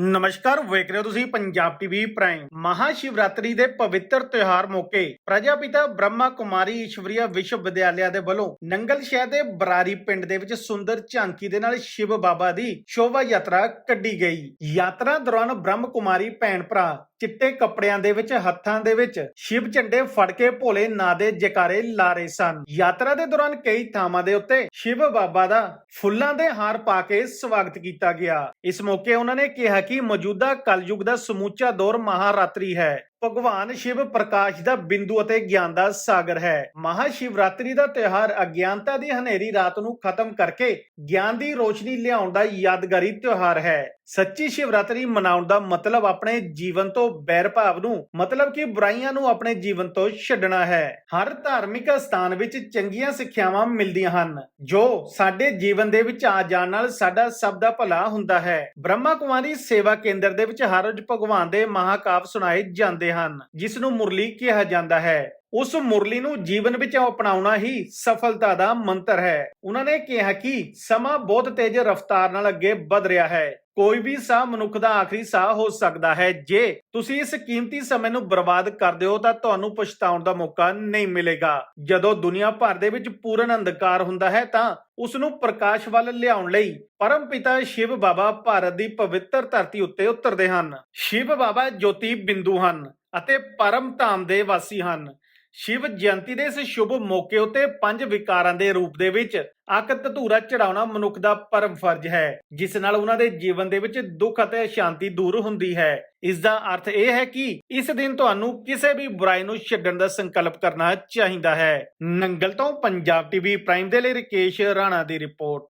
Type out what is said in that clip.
ਨਮਸਕਾਰ, ਵੇਖ ਰਹੇ ਹੋ ਤੁਸੀਂ ਪੰਜਾਬ ਟੀਵੀ ਪ੍ਰਾਈਮ। ਮਹਾ ਸ਼ਿਵਰਾਤਰੀ ਦੇ ਪਵਿੱਤਰ ਤਿਉਹਾਰ ਮੌਕੇ ਪ੍ਰਜਾਪਿਤਾ ਬ੍ਰਹਮਾ ਕੁਮਾਰੀ ਈਸ਼ਵਰੀਆ ਵਿਸ਼ਵ ਵਿਦਿਆਲਿਆ ਦੇ ਵੱਲੋਂ ਨੰਗਲ ਸ਼ਹਿਰ ਦੇ ਬਰਾਰੀ ਪਿੰਡ ਦੇ ਵਿੱਚ ਸੁੰਦਰ ਝਾਂਕੀ ਦੇ ਨਾਲ ਸ਼ਿਵ ਬਾਬਾ ਦੀ ਸ਼ੋਭਾ ਯਾਤਰਾ ਕੱਢੀ ਗਈ। ਯਾਤਰਾ ਦੌਰਾਨ ਬ੍ਰਹਮ ਕੁਮਾਰੀ ਭੈਣ ਭਰਾ ਚਿੱਟੇ ਕੱਪੜਿਆਂ ਦੇ ਵਿੱਚ, ਹੱਥਾਂ ਦੇ ਵਿੱਚ, ਸ਼ਿਵ ਝੰਡੇ ਫੜ ਕੇ ਭੋਲੇ ਨਾਂ ਦੇ ਜਕਾਰੇ ਲਾ ਰਹੇ ਸਨ। ਯਾਤਰਾ ਦੇ ਦੌਰਾਨ ਕਈ ਥਾਵਾਂ ਦੇ ਉੱਤੇ ਸ਼ਿਵ ਬਾਬਾ ਦਾ ਫੁੱਲਾਂ ਦੇ ਹਾਰ ਪਾ ਕੇ ਸਵਾਗਤ ਕੀਤਾ ਗਿਆ। ਇਸ ਮੌਕੇ ਉਹਨਾਂ ਨੇ ਕਿਹਾ ਕਿ ਮੌਜੂਦਾ ਕਲਯੁਗ ਦਾ ਸਮੂਚਾ ਦੌਰ ਮਹਾਰਾਤਰੀ ਹੈ। ਭਗਵਾਨ ਸ਼ਿਵ ਪ੍ਰਕਾਸ਼ ਦਾ ਬਿੰਦੂ ਅਤੇ ਗਿਆਨ ਦਾ ਸਾਗਰ ਹੈ। ਮਹਾ ਸ਼ਿਵਰਾਤਰੀ ਦਾ ਤਿਉਹਾਰ ਅਗਿਆਨਤਾ ਦੀ ਹਨੇਰੀ ਰਾਤ ਨੂੰ ਖਤਮ ਕਰਕੇ ਗਿਆਨ ਦੀ ਰੋਸ਼ਨੀ ਲਿਆਉਣ ਦਾ ਯਾਦਗਾਰੀ ਤਿਉਹਾਰ ਹੈ। ਸੱਚੀ ਸ਼ਿਵਰਾਤਰੀ ਮਨਾਉਣ ਦਾ ਮਤਲਬ ਆਪਣੇ ਜੀਵਨ ਤੋਂ ਬੈਰ ਭਾਵ ਨੂੰ, ਮਤਲਬ ਕਿ ਬੁਰਾਈਆਂ ਨੂੰ ਆਪਣੇ ਜੀਵਨ ਤੋਂ ਛੱਡਣਾ ਹੈ। ਹਰ ਧਾਰਮਿਕ ਸਥਾਨ ਵਿੱਚ ਚੰਗੀਆਂ ਸਿੱਖਿਆਵਾਂ ਮਿਲਦੀਆਂ ਹਨ, ਜੋ ਸਾਡੇ ਜੀਵਨ ਦੇ ਵਿੱਚ ਆ ਜਾਣ ਨਾਲ ਸਾਡਾ ਸਭ ਦਾ ਭਲਾ ਹੁੰਦਾ ਹੈ। ਬ੍ਰਹਮਾ ਕੁਮਾਰੀ ਸੇਵਾ ਕੇਂਦਰ ਦੇ ਵਿੱਚ ਹਰ ਰੋਜ਼ ਭਗਵਾਨ ਦੇ ਮਹਾਕਾਵ ਸੁਣਾਏ ਜਾਂਦੇ ਹਨ ਜਿਸ ਨੂੰ ਮੁਰਲੀ ਕਿਹਾ ਜਾਂਦਾ ਹੈ। ਉਸ ਮੁਰਲੀ ਨੂੰ ਜੀਵਨ ਵਿੱਚ ਅਪਣਾਉਣਾ ਹੀ ਸਫਲਤਾ ਦਾ ਮੰਤਰ ਹੈ। ਉਹਨਾਂ ਨੇ ਕਿਹਾ ਕਿ ਸਮਾਂ ਬਹੁਤ ਤੇਜ਼ ਰਫ਼ਤਾਰ ਨਾਲ ਅੱਗੇ ਵਧ ਰਿਹਾ ਹੈ। ਕੋਈ ਵੀ ਸਾਹ ਮਨੁੱਖ ਦਾ ਆਖਰੀ ਸਾਹ ਹੋ ਸਕਦਾ ਹੈ। ਜੇ ਤੁਸੀਂ ਇਸ ਕੀਮਤੀ ਸਮੇਂ ਨੂੰ ਬਰਬਾਦ ਕਰਦੇ ਹੋ, ਤਾਂ ਤੁਹਾਨੂੰ ਪਛਤਾਉਣ ਦਾ ਮੌਕਾ ਨਹੀਂ ਮਿਲੇਗਾ। ਜਦੋਂ ਦੁਨੀਆ ਭਰ ਦੇ ਵਿੱਚ ਪੂਰਨ ਅੰਧਕਾਰ ਹੁੰਦਾ ਹੈ, ਤਾਂ ਉਸ ਨੂੰ ਪ੍ਰਕਾਸ਼ ਵੱਲ ਲਿਆਉਣ ਲਈ ਪਰਮ ਪਿਤਾ ਸ਼ਿਵ ਬਾਬਾ ਭਾਰਤ ਦੀ ਪਵਿੱਤਰ ਧਰਤੀ ਉੱਤੇ ਉਤਰਦੇ ਹਨ। ਸ਼ਿਵ ਬਾਬਾ ਜੋਤੀ ਬਿੰਦੂ ਹਨ। ਅਤੇ ਪਰਮ ਧਾਮ ਦੇ ਵਾਸੀ ਹਨ। ਸ਼ਿਵ ਜਯੰਤੀ ਦੇ ਇਸ ਸ਼ੁਭ ਮੌਕੇ ਉੱਤੇ ਪੰਜ ਵਿਕਾਰਾਂ ਦੇ ਰੂਪ ਦੇ ਵਿੱਚ ਅੱਕ ਧਤੂਰਾ ਚੜਾਉਣਾ ਮਨੁੱਖ ਦਾ ਪਰਮ ਫਰਜ਼ ਹੈ, ਜਿਸ ਨਾਲ ਉਹਨਾਂ ਦੇ ਜੀਵਨ ਦੇ ਵਿੱਚ ਦੁੱਖ ਅਤੇ ਅਸ਼ਾਂਤੀ ਦੂਰ ਹੁੰਦੀ ਹੈ। ਇਸ ਦਾ ਅਰਥ ਇਹ ਹੈ ਕਿ ਇਸ ਦਿਨ ਤੁਹਾਨੂੰ ਕਿਸੇ ਵੀ ਬੁਰਾਈ ਨੂੰ ਛੱਡਣ ਦਾ ਸੰਕਲਪ ਕਰਨਾ ਚਾਹੀਦਾ ਹੈ। ਨੰਗਲ ਤੋਂ ਪੰਜਾਬ ਟੀਵੀ ਪ੍ਰਾਈਮ ਦੇ ਲਈ ਰਕੇਸ਼ ਰਾਣਾ ਦੀ ਰਿਪੋਰਟ।